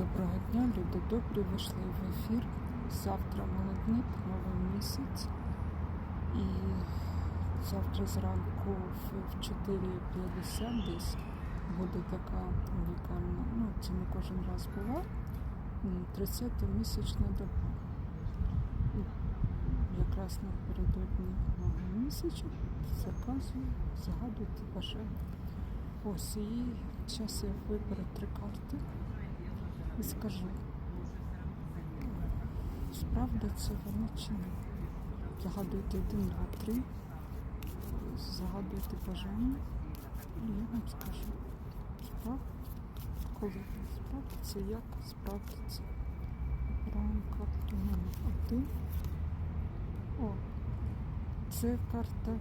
Доброго дня, люди добрі, вийшли в ефір. Завтра молодник, новий місяць. І завтра зранку в 4.50 десь буде така унікальна, ну це не кожен раз була, 30-та місячна доба. Якраз напередодні нового місяця заказую, загадуйте бажання. Ось і зараз я виберу три карти і скажу, справдиться вони чи ні. Загадуйте один, два, три, загадуйте бажання, і я вам скажу, справ... коли справдиться, як справдиться. Обираємо карту номер один. О, це карта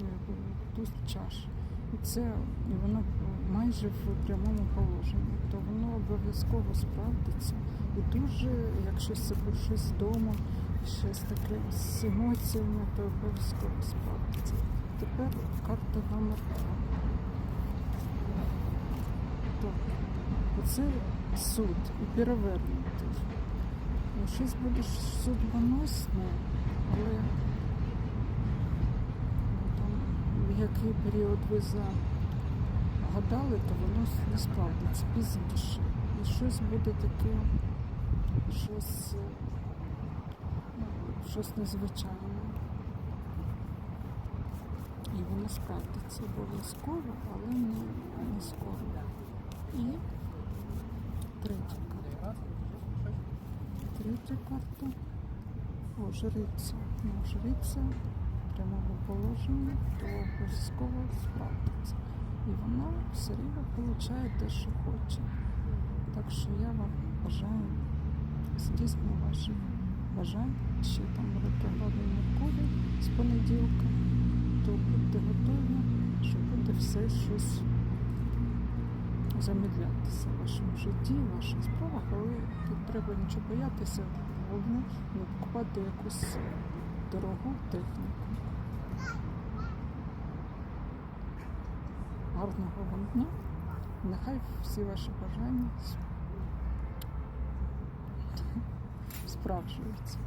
е, туз чаш. І це і воно майже в прямому положенні, то воно обов'язково справдиться. І дуже, якщо себе щось вдома, щось таке з емоціями, то обов'язково справдиться. Тепер карта номер два. Добре. Оце суд і перевернутий. Ну, щось буде судьбоносне, але там, в який період ви загадали, то воно не справдиться пізніше. І щось буде таке, щось, ну, щось незвичайне. І воно справдиться обов'язково, але не, не скоро. І третя карта. Третя карта. О, жриця. Ну, жриця в прямому положенні, то обов'язково справдиться. І вона все рівно отримує те, що хоче. Так що я вам бажаю здійснення ваших бажань. Ще там ретроградний Меркурій з понеділка, то будьте готові, що буде все щось замідлятися в вашому житті, в ваших справах, але тут треба нічого боятися, головне не покупати якусь дорогу техніку. Гарного вам дня. Нехай всі ваші бажання справджуються.